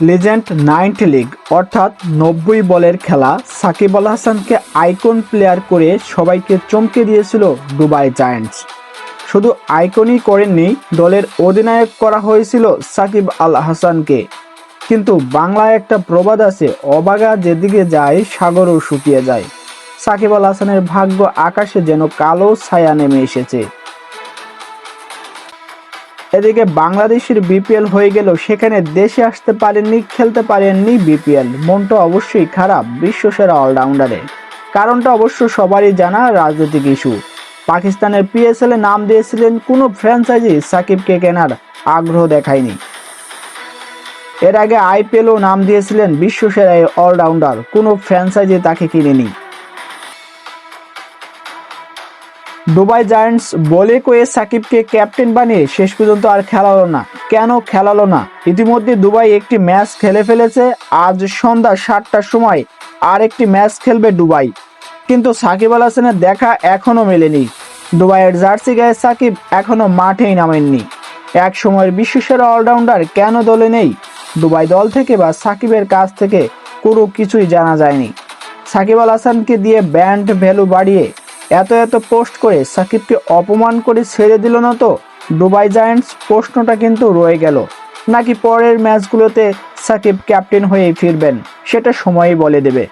Legend ninety league, অর্থাৎ নব্বই বলের খেলা, সাকিব আল হাসানকে আইকন প্লেয়ার করে সবাইকে চমকে দিয়েছিল দুবাই জায়ান্টস। শুধু আইকনই করেননি, দলের অধিনায়ক করা হয়েছিল সাকিব আল হাসানকে। কিন্তু বাংলায় একটা প্রবাদ আছে, অবাগা যেদিকে যায়, সাগরও শুকিয়ে যায়। সাকিব আল হাসানের ভাগ্য আকাশে যেন কালো ছায়া নেমে এসেছে। এদিকে বাংলাদেশের বিপিএল হয়ে গেল সেখানে দেশে আসতে পারেননি, খেলতে পারেননি বিপিএল। মনটা অবশ্যই খারাপ বিশ্বসেরা অলরাউন্ডারে কারণটা অবশ্য সবারই জানা রাজনৈতিক ইস্যু। পাকিস্তানের পিএসএল এ নাম দিয়েছিলেন কোনো ফ্র্যাঞ্চাইজি সাকিবকে কেনার আগ্রহ দেখায়নি। এর আগে আইপিএলও নাম দিয়েছিলেন বিশ্বসেরা অলরাউন্ডার, কোনো ফ্র্যাঞ্চাইজি তাকে কিনেনি। দুবাই জায়ান্টস বলে কয়ে সাকিবকে ক্যাপ্টেন বানিয়ে শেষ পর্যন্ত আর খেলালো না। কেন খেলালো না? ইতিমধ্যে দুবাই একটি ম্যাচ খেলে ফেলেছে। আজ সন্ধ্যা সাতটার সময় আর একটি ম্যাচ খেলবে দুবাই। কিন্তু সাকিব আল হাসানের দেখা এখনও মেলেনি। দুবাইয়ের জার্সি গায়ে সাকিব এখনও মাঠেই নামেননি। এক সময়ের বিশ্বসেরা অলরাউন্ডার কেন দলে নেই? দুবাই দল থেকে বা সাকিবের কাছ থেকে কোনো কিছুই জানা যায়নি। সাকিব আল হাসানকে দিয়ে ব্যান্ড ভ্যালু বাড়িয়ে এত এত পোস্ট করে সাকিবকে অপমান করে ছেড়ে দিল না তো? দুবাই জায়ান্টস প্রশ্নটা কিন্তু রয়ে গেল। নাকি পরের ম্যাচগুলোতে সাকিব ক্যাপ্টেন হয়েই ফিরবেন, সেটা সময়ই বলে দেবে।